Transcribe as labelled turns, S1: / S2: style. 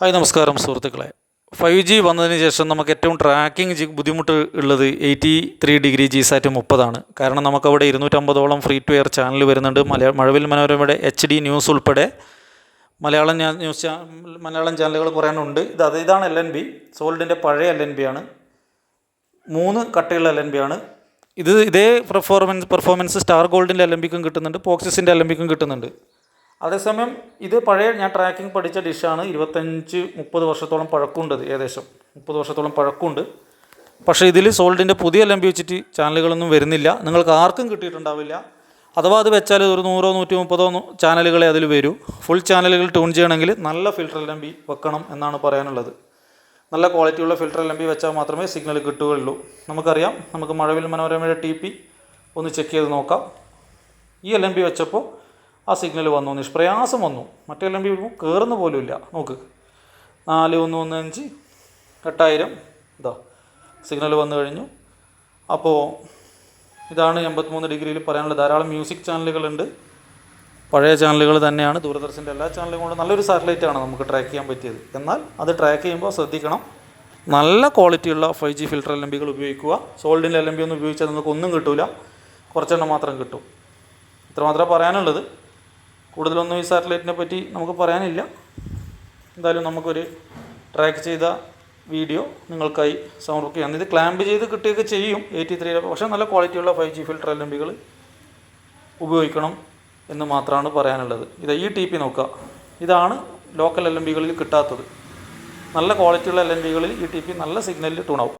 S1: Hi നമസ്കാരം സുഹൃത്തുക്കളെ. Five G വന്നതിന് ശേഷം നമുക്ക് ഏറ്റവും ട്രാക്കിംഗ് ബുദ്ധിമുട്ട് ഉള്ളത് eighty three degree G sat മുപ്പതാണ്. കാരണം നമുക്കവിടെ ഇരുന്നൂറ്റമ്പതോളം ഫ്രീ ടു എയർ ചാനൽ വരുന്നുണ്ട്. മലയാള മഴവിൽ മനോരമയുടെ എച്ച് ഡി ന്യൂസ് ഉൾപ്പെടെ മലയാളം ന്യൂസ് മലയാളം ചാനലുകൾ കുറേ ഉണ്ട് ഇത് അത് ഇതാണ് എൽ എൻ ബി സോൾഡിന്റെ പഴയ എൽ എൻ ബി ആണ്. മൂന്ന് കട്ടയുള്ള എൽ എൻ ബി ആണ്. ഇത് ഇതേ പെർഫോമൻസ് പെർഫോമൻസ് സ്റ്റാർ ഗോൾഡിന്റെ എൽ എം ബിക്കും കിട്ടുന്നുണ്ട്. പോക്സിസിന്റെ എൽ എം ബിക്കും കിട്ടുന്നുണ്ട്. അതേസമയം ഇത് പഴയ ഞാൻ ട്രാക്കിംഗ് പഠിച്ച ഡിഷാണ് ഇരുപത്തഞ്ച് മുപ്പത് വർഷത്തോളം പഴക്കമുണ്ട് ഇത് ഏകദേശം. മുപ്പത് വർഷത്തോളം പഴക്കമുണ്ട്. പക്ഷേ ഇതിൽ സോൾഡിന്റെ പുതിയ എല്ലാം വെച്ചിട്ട് ചാനലുകളൊന്നും വരുന്നില്ല. നിങ്ങൾക്ക് ആർക്കും കിട്ടിയിട്ടുണ്ടാവില്ല. അഥവാ അത് വെച്ചാൽ ഒരു നൂറോ നൂറ്റി മുപ്പതോ ചാനലുകളെ അതിൽ വരൂ. ഫുൾ ചാനലുകൾ ട്യൂൺ ചെയ്യണമെങ്കിൽ നല്ല ഫിൽട്ടർ എല്ലാം വെക്കണം എന്നാണ് പറയാനുള്ളത്. നല്ല ക്വാളിറ്റിയുള്ള ഫിൽട്ടർ എല്ലാം വെച്ചാൽ മാത്രമേ സിഗ്നൽ കിട്ടുകയുള്ളൂ. നമുക്കറിയാം. നമുക്ക് മഴവിൽ മനോരമയുടെ ടി ഒന്ന് ചെക്ക് ചെയ്ത് നോക്കാം. ഈ എൽ വെച്ചപ്പോൾ ആ സിഗ്നൽ വന്നു നിഷ്പ്രയാസം വന്നു. മറ്റേ എൽ എം കയറുന്ന പോലുമില്ല. നോക്ക്. നാല് ഒന്ന് ഒന്ന് അഞ്ച് എട്ടായിരം. ഇതാ സിഗ്നൽ വന്നു കഴിഞ്ഞു. അപ്പോൾ ഇതാണ് എൺപത്തിമൂന്ന് ഡിഗ്രിയിൽ പറയാനുള്ള ധാരാളം മ്യൂസിക് ചാനലുകളുണ്ട്. പഴയ ചാനലുകൾ തന്നെയാണ്. ദൂരദർശന്റെ എല്ലാ ചാനലും കൊണ്ട് നല്ലൊരു സാറ്റലൈറ്റ് ആണ് നമുക്ക് ട്രാക്ക് ചെയ്യാൻ പറ്റിയത്. എന്നാൽ അത് ട്രാക്ക് ചെയ്യുമ്പോൾ ശ്രദ്ധിക്കണം. നല്ല ക്വാളിറ്റിയുള്ള five G filter L M ബികൾ ഉപയോഗിക്കുക. സോൾഡിന്റെ എൽ എം ബി ഒന്നും ഉപയോഗിച്ചാൽ നിങ്ങൾക്ക് ഒന്നും കിട്ടില്ല കുറച്ചെണ്ണം മാത്രം കിട്ടും. ഇത്രമാത്രമേ പറയാനുള്ളത്. കൂടുതലൊന്നും ഈ സാറ്റലൈറ്റിനെ പറ്റി നമുക്ക് പറയാനില്ല. എന്തായാലും നമുക്കൊരു ട്രാക്ക് ചെയ്ത വീഡിയോ നിങ്ങൾക്കായി സമർപ്പിക്കുകയാണ് ഇത് ക്ലാമ്പ് ചെയ്ത് കിട്ടുകയൊക്കെ ചെയ്യും എയ്റ്റി ത്രീ പക്ഷേ നല്ല ക്വാളിറ്റിയുള്ള ഫൈവ് ജി ഫിൽട്ടർ എൽ ഉപയോഗിക്കണം എന്ന് മാത്രമാണ് പറയാനുള്ളത്. ഇത് ഈ ടി പി നോക്കുക. ഇതാണ് ലോക്കൽ എൽ എം ബികളിൽ കിട്ടാത്തത്. നല്ല ക്വാളിറ്റിയുള്ള എൽ എം ബികളിൽ ഈ ടി പി നല്ല സിഗ്നലിൽ ടൂണാവും